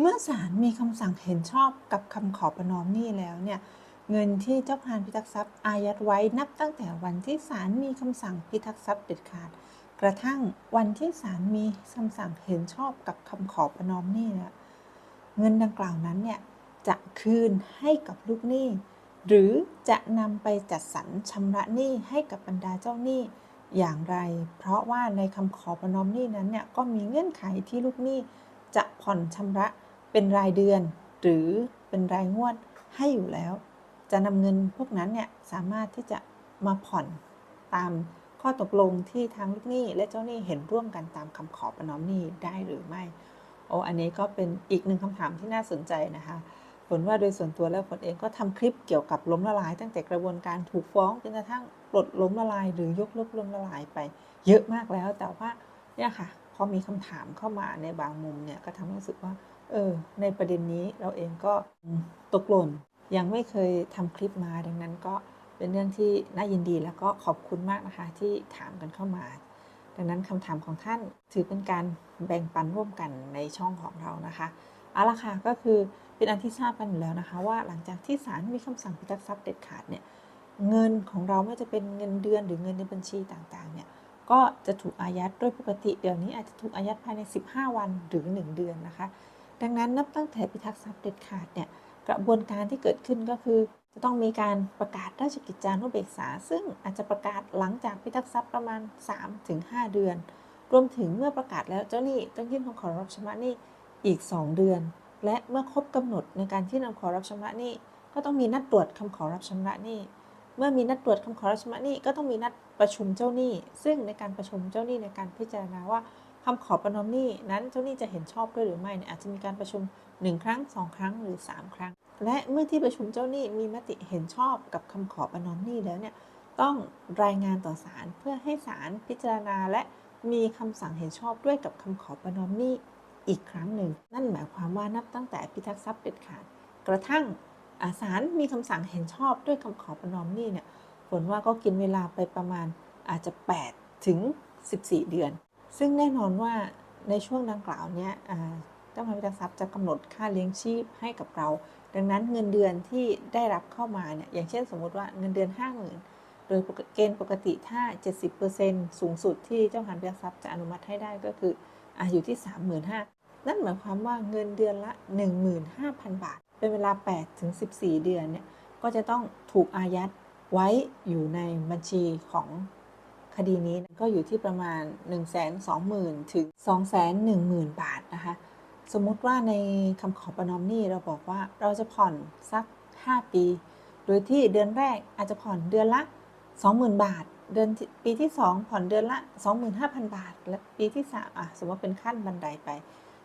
เมื่อศาลมีคำสั่งเห็นชอบกับคำขอประนอมหนี้แล้วเนี่ยเงินที่เจ้าพนันพิทักษ์ทรัพย์อายัดไว้นับตั้งแต่วันที่ศาลมีคำสั่งพิทักษ์ทรัพย์เด็ดขาด กระทั่งวันที่ศาลมีคำสั่งเห็นชอบกับคำขอประนอมหนี้เนี่ยเงินดังกล่าวนั้นเนี่ยจะคืนให้กับลูกหนี้ หรือจะนำไปจัดสรรชำระหนี้ให้กับบรรดาเจ้าหนี้อย่างไร เพราะว่าในคำขอประนอมหนี้นั้นเนี่ยก็มีเงื่อนไขที่ลูกหนี้จะผ่อนชำระ เป็นรายเดือน หรือเป็นรายงวดให้อยู่แล้ว จะนำเงินพวกนั้นเนี่ยสามารถที่จะมาผ่อนตามข้อตกลงที่ทางลูกหนี้และเจ้าหนี้เห็นร่วมกันตามคำขอประนอมหนี้ได้หรือไม่โอ้อันนี้ก็เป็นอีกหนึ่งคำถามที่น่าสนใจนะคะผลว่าโดยส่วนตัวแล้วผลเองก็ทำคลิปเกี่ยวกับล้มละลาย ตั้งแต่กระบวนการถูกฟ้องจนกระทั่งปลดล้มละลาย หรือยกเลิกล้มละลายไป เยอะมากแล้วแต่ว่าเนี่ยค่ะพอมีคำถามเข้ามาในบางมุมเนี่ยก็ทำให้รู้สึกว่า เออ ในประเด็นนี้เราเองก็ตกหล่น ยังไม่เคยทำคลิปมา ดังนั้นก็เป็นเรื่องที่น่ายินดีแล้วก็ขอบคุณมากนะคะที่ถามกันเข้ามา ดังนั้นคำถามของท่านถือเป็นการแบ่งปันร่วมกันในช่องของเรานะคะเอาละค่ะก็คือเป็นอันที่ทราบกันอยู่แล้วนะคะ ว่าหลังจากที่ศาลมีคำสั่งพิทักษ์ทรัพย์เด็ดขาดเนี่ยเงินของเราไม่ว่าจะเป็นเงินเดือนหรือเงินในบัญชีต่างๆเนี่ยก็จะถูกอายัดโดยปกติเดี๋ยวนี้อาจจะถูกอายัดภายใน 15 วันหรือ 1 เดือนนะคะ ดังนั้นนับตั้งแต่พิทักษ์ทรัพย์เด็ดขาดเนี่ยกระบวนการที่เกิดขึ้นก็คือ จะต้องมีการประกาศราชกิจจานุเบกษา ซึ่งอาจจะประกาศหลังจากพิทักษ์ทรัพย์ประมาณ 3-5 เดือน รวมถึงเมื่อประกาศแล้วเจ้าหนี้ต้องยื่นคำขอรับชำระหนี้อีก 2 เดือน และเมื่อครบกำหนดในการที่นำขอรับชำระหนี้ก็ต้องมีนัดตรวจคำขอรับชำระหนี้เมื่อมีนัดตรวจคำขอรับชำระหนี้ก็ต้องมีนัดประชุมเจ้าหนี้ ซึ่งในการประชุมเจ้าหนี้ในการพิจารณาว่า คำขอประนอมหนี้นั้นเจ้าหนี้จะเห็นชอบด้วยหรือไม่เนี่ยอาจจะมีการประชุม 1 ครั้ง 2 ครั้งหรือ 3 ครั้ง และเมื่อที่ประชุมเจ้าหนี้มีมติเห็นชอบกับคำขอประนอมหนี้แล้วเนี่ยต้องรายงานต่อศาลเพื่อให้ศาลพิจารณาและมีคำสั่งเห็นชอบด้วยกับคำขอประนอมหนี้อีกครั้งหนึ่ง นั่นหมายความว่านับตั้งแต่พิทักษ์ทรัพย์เด็ดขาด กระทั่งศาลมีคำสั่งเห็นชอบด้วยคำขอประนอมหนี้เนี่ยผลว่าก็กินเวลาไปประมาณอาจจะ 8 ถึง 14 เดือน ซึ่งแน่นอนว่าในช่วงดังกล่าวเนี้ยเจ้าพนักงานทรัพย์จะกำหนดค่าเลี้ยงชีพให้กับเรา ดังนั้นเงินเดือนที่ได้รับเข้ามาเนี่ยอย่างเช่นสมมติว่าเงินเดือน 50,000 โดยเกณฑ์ปกติถ้า 70%สูงสุดที่เจ้าพนักงานทรัพย์จะอนุมัติให้ได้ก็คือออยู่ที่ 35,000 นั่นหมายความว่าเงินเดือนละ 15,000 บาท เป็นเวลา8ถึง14 เดือนเนี่ยก็จะต้องถูกอายัดไว้อยู่ในบัญชีของ คดีนี้ก็อยู่ที่ประมาณ 1 2 0 0 0 0 ถึง 210,000 บาทนะคะ สมมุติว่าในคำขอประนอมหนี้เราบอกว่าเราจะผ่อนสัก 5 ปี โดยที่เดือนแรกอาจจะผ่อนเดือนละ 20,000 บาท เดือนปีที่ 2 ผ่อนเดือนละ 25,000 บาท และปีที่ 3 อะ สมมติว่าเป็นขั้นบันไดไป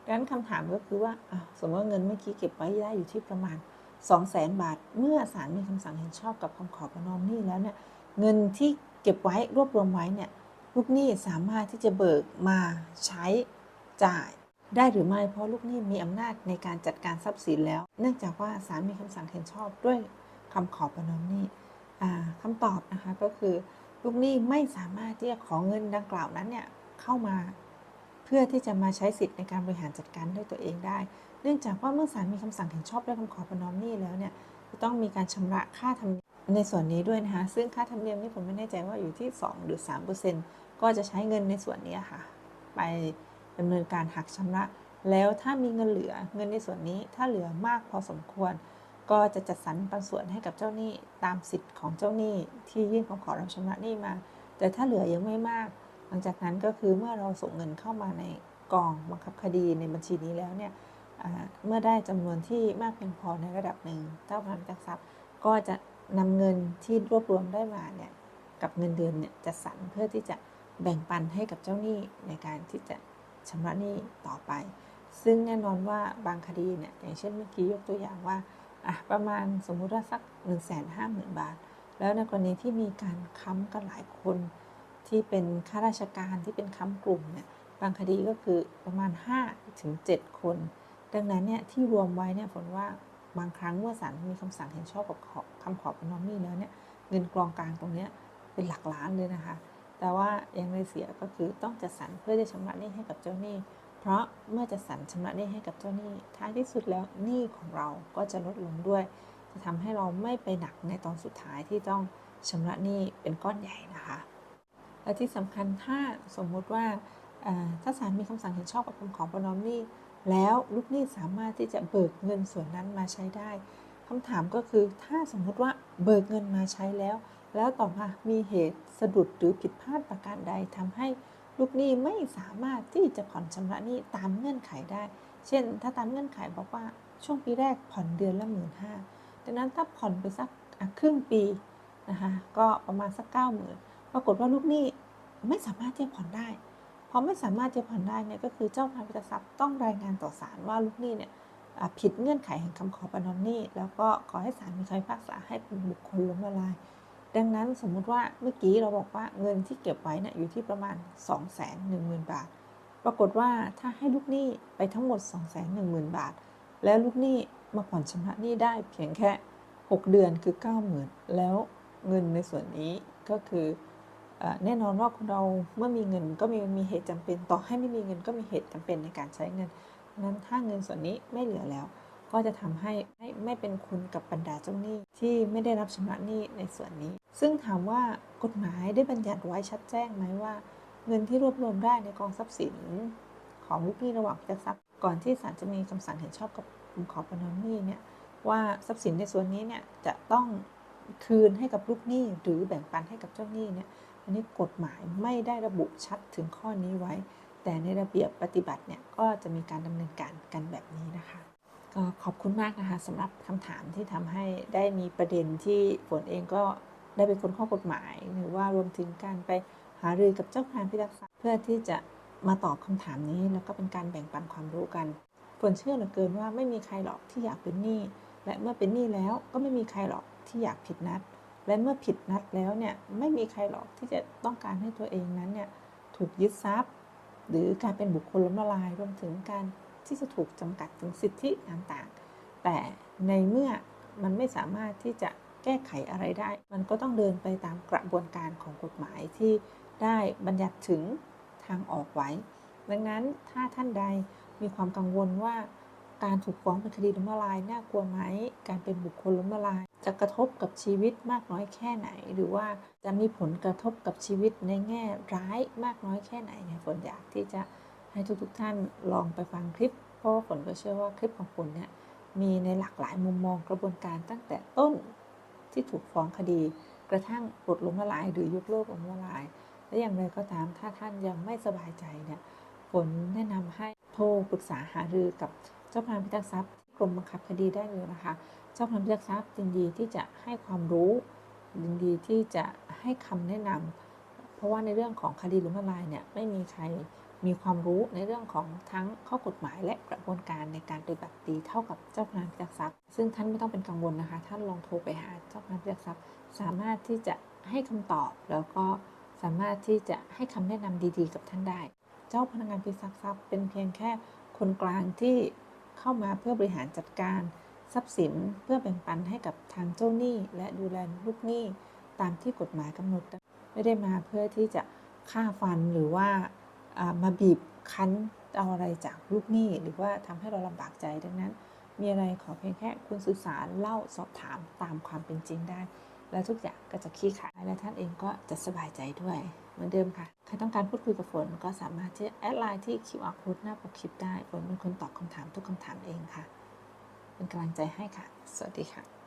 ดังนั้นคำถามก็คือว่าสมมติว่าเงินเมื่อกี้เก็บไว้ได้อยู่ที่ประมาณ 200,000 บาท เมื่อศาลมีคำสั่งเห็นชอบกับคำขอประนอมหนี้แล้วเนี่ยเงินที่ เก็บไว้รวบรวมไว้เนี่ยลูกหนี้สามารถที่จะเบิกมาใช้จ่ายได้หรือไม่เพราะลูกหนี้มีอำนาจในการจัดการทรัพย์สินแล้ว เนื่องจากว่าศาลมีคำสั่งเห็นชอบด้วยคำขอประนอมหนี้คำตอบนะคะก็คือลูกหนี้ไม่สามารถที่จะขอเงินดังกล่าวนั้นเนี่ยเข้ามา เพื่อที่จะมาใช้สิทธิ์ในการบริหารจัดการด้วยตัวเองได้ เนื่องจากว่าเมื่อศาลมีคำสั่งเห็นชอบด้วยคำขอประนอมหนี้แล้วเนี่ยจะต้องมีการชำระค่าธรรมเนียม ในส่วนนี้ด้วยนะคะซึ่งค่าธรรมเนียมนี่ผมไม่แน่ใจว่าอยู่ที่ 2 หรือ 3%ก็จะใช้เงินในส่วนนี้ค่ะ ไปดำเนินการหักชำระ แล้วถ้ามีเงินเหลือเงินในส่วนนี้ถ้าเหลือมากพอสมควร ก็จะจัดสรรปันส่วนให้กับเจ้าหนี้ตามสิทธิ์ของเจ้าหนี้ที่ยื่นคำขอรับชำระหนี้มา แต่ถ้าเหลือยังไม่มาก หลังจากนั้นก็คือเมื่อเราส่งเงินเข้ามาในกองบังคับคดีในบัญชีนี้แล้วเนี่ยเมื่อได้จำนวนที่มากเพียงพอในระดับหนึ่งเจ้าพนักงานทรัพย์ก็จะ นำเงินที่รวบรวมได้มาเนี่ยกับเงินเดือนเนี่ยจะสรรเพื่อที่จะแบ่งปันให้กับเจ้าหนี้ในการที่จะชำระหนี้ต่อไป ซึ่งแน่นอนว่าบางคดีเนี่ยอย่างเช่นเมื่อกี้ยกตัวอย่างว่าอะประมาณสมมุติว่าสัก 1 5 0 0 0 0 บาท แล้วในกรณีที่มีการค้ำกันหลายคน ที่เป็นข้าราชการที่เป็นค้ำกลุ่มเนี่ยบางคดีก็คือประมาณ5ถึง7คน ดังนั้นเนี่ยที่รวมไว้เนี่ยผลว่า บางครั้งเมื่อศาลมีคำสั่งเห็นชอบกับคำขอประนอมหนี้แล้วเนี่ยเงินกองกลางตรงนี้เป็นหลักล้านเลยนะคะ แต่ว่ายังไม่เสียก็คือต้องจัดสรรเพื่อจะชำระหนี้ให้กับเจ้าหนี้ เพราะเมื่อจะสันชำระหนี้ให้กับเจ้าหนี้ท้ายที่สุดแล้วหนี้ของเราก็จะลดลงด้วย จะทำให้เราไม่ไปหนักในตอนสุดท้ายที่ต้องชำระหนี้เป็นก้อนใหญ่นะคะ และที่สำคัญถ้าสมมุติว่าถ้าศาลมีคำสั่งเห็นชอบกับคำขอประนอมหนี้ แล้วลูกหนี้สามารถที่จะเบิกเงินส่วนนั้นมาใช้ได้คำถามก็คือถ้าสมมุติว่าเบิกเงินมาใช้แล้ว แล้วต่อมามีเหตุสะดุดหรือผิดพลาดประการใดทำให้ลูกหนี้ไม่สามารถที่จะผ่อนชำระหนี้ตามเงื่อนไขได้ เช่น ถ้าตามเงื่อนไขบอกว่าช่วงปีแรกผ่อนเดือนละหมื่นห้าดังนั้นถ้าผ่อนไปสักครึ่งปีนะคะก็ประมาณสักเก้าหมื่นปรากฏว่าลูกหนี้ไม่สามารถที่จะผ่อนได้ พอไม่สามารถจะผ่อนได้เนี่ยก็คือเจ้าพนักงานทรัพย์ต้องรายงานต่อศาลว่าลูกหนี้เนี่ยผิดเงื่อนไขแห่งคำขอประนอมหนี้ แล้วก็ขอให้ศาลมีคำพิพากษาให้เป็นบุคคลล้มละลาย ดังนั้นสมมุติว่าเมื่อกี้เราบอกว่าเงินที่เก็บไว้เนี่ยอยู่ที่ประมาณ 2 1 0 0 0 0 บาท ปรากฏว่าถ้าให้ลูกหนี้ไปทั้งหมด 2 1 0 0 0 0 บาท แล้วลูกหนี้มาผ่อนชำระหนี้ได้เพียงแค่ 6 เดือนคือ 90,000 แล้วเงินในส่วนนี้ก็คือ แน่นอนว่าคนเราเมื่อมีเงินก็มีมีเหตุจำเป็น ต่อให้ไม่มีเงินก็มีเหตุจำเป็นในการใช้เงินงนั้นถ้าเงินส่วนนี้ไม่เหลือแล้ว ก็จะทำให้ไม่ไม่เป็นคุณกับบรรดาเจ้าหนี้ ที่ไม่ได้รับชำระหนี้ในส่วนนี้ ซึ่งถามว่ากฎหมายได้บัญญัติไว้ชัดแจ้งไหมว่า เงินที่รวบรวมได้ในกองทรัพย์สิน ของลูกหนี้ระหว่างพิทักษ์ทรัพย์ก่อนที่ศาลจะมีคำสั่งเห็นชอบกับกลุ่มขอประนอมหนี้เนี่ยว่าทรัพย์สินในส่วนนี้เนี่ยจะต้องคืนให้กับลูกหนี้หรือแบ่งปันให้กับเจ้าหนี้เนี่ย นนี้กฎหมายไม่ได้ระบุชัดถึงข้อนี้ไว้ แต่ในระเบียบปฏิบัติเนี่ยก็จะมีการดำเนินการกันแบบนี้นะคะ ก็ขอบคุณมากนะคะสำหรับคำถามที่ทำให้ได้มีประเด็นที่ฝนเองก็ได้เป็นคนข้อกฎหมาย หรือว่ารวมถึงการไปหารือกับเจ้าพนักพิทักษ์เพื่อที่จะมาตอบคำถามนี้แล้วก็เป็นการแบ่งปันความรู้กันฝนเชื่อเหลือเกินว่าไม่มีใครหรอกที่อยากเป็นหนี้และเมื่อเป็นหนี้แล้วก็ไม่มีใครหรอกที่อยากผิดนัด และเมื่อผิดนัดแล้วเนี่ยไม่มีใครหรอกที่จะต้องการให้ตัวเองนั้นเนี่ยถูกยึดทรัพย์ หรือการเป็นบุคคลล้มละลายรวมถึงการที่จะถูกจำกัดถึงสิทธิต่างๆ แต่ในเมื่อมันไม่สามารถที่จะแก้ไขอะไรได้ มันก็ต้องเดินไปตามกระบวนการของกฎหมายที่ได้บัญญัติถึงทางออกไว้ ดังนั้นถ้าท่านใดมีความกังวลว่า การถูกฟ้องเป็นคดีล้มละลายน่ากลัวไหม การเป็นบุคคลล้มละลาย จะกระทบกับชีวิตมากน้อยแค่ไหน หรือว่าจะมีผลกระทบกับชีวิตในแง่ร้ายมากน้อยแค่ไหนเนี่ยฝนอยากที่จะให้ทุกๆท่านลองไปฟังคลิป เพราะว่าฝนก็เชื่อว่าคลิปของฝนเนี่ยมีในหลากหลายมุมมองกระบวนการตั้งแต่ต้นที่ถูกฟ้องคดี กระทั่งปลดล้มละลาย หรือยกเลิกล้มละลาย และอย่างไรก็ตามถ้าท่านยังไม่สบายใจเนี่ยฝนแนะนำให้โทรปรึกษาหารือกับ เจ้าพนักงานพิทักษ์ทรัพย์ที่กรมบังคับคดีได้เลยนะคะ เจ้าพนักงานพิทักษ์ทรัพย์ยินดีที่จะให้ความรู้ยินดีที่จะให้คำแนะนำเพราะว่าในเรื่องของคดีล้มละลายเนี่ยไม่มีใครมีความรู้ในเรื่องของทั้งข้อกฎหมายและกระบวนการในการปฏิบัติดีเท่ากับเจ้าพนักงานพิทักษ์ทรัพย์ ซึ่งท่านไม่ต้องเป็นกังวลนะคะ ท่านลองโทรไปหาเจ้าพนักงานพิทักษ์ทรัพย์ สามารถที่จะให้คำตอบแล้วก็สามารถที่จะให้คำแนะนำดีๆ กับท่านได้ เจ้าพนักงานพิทักษ์ทรัพย์เป็นเพียงแค่คนกลางที่ เข้ามาเพื่อบริหารจัดการ ทรัพย์สินเพื่อแบ่งปันให้กับทางเจ้าหนี้ และดูแลลูกหนี้ตามที่กฎหมายกำหนด ไม่ได้มาเพื่อที่จะฆ่าฟันหรือว่ามาบีบคั้นเอาอะไรจากลูกหนี้ หรือว่าทำให้เราลำบากใจดังนั้น มีอะไรขอเพียงแค่คุณสื่อสารเล่าสอบถามตามความเป็นจริงได้ และทุกอย่างก็จะคลี่คลายและท่านเองก็จะสบายใจด้วย เหมือนเดิมค่ะ ใครต้องการพูดคุยกับฝนก็สามารถที่แอดไลน์ที่ QR code หน้าปกคลิปได้ ฝนเป็นคนตอบคำถามทุกคำถามเองค่ะ เป็นกำลังใจให้ค่ะ สวัสดีค่ะ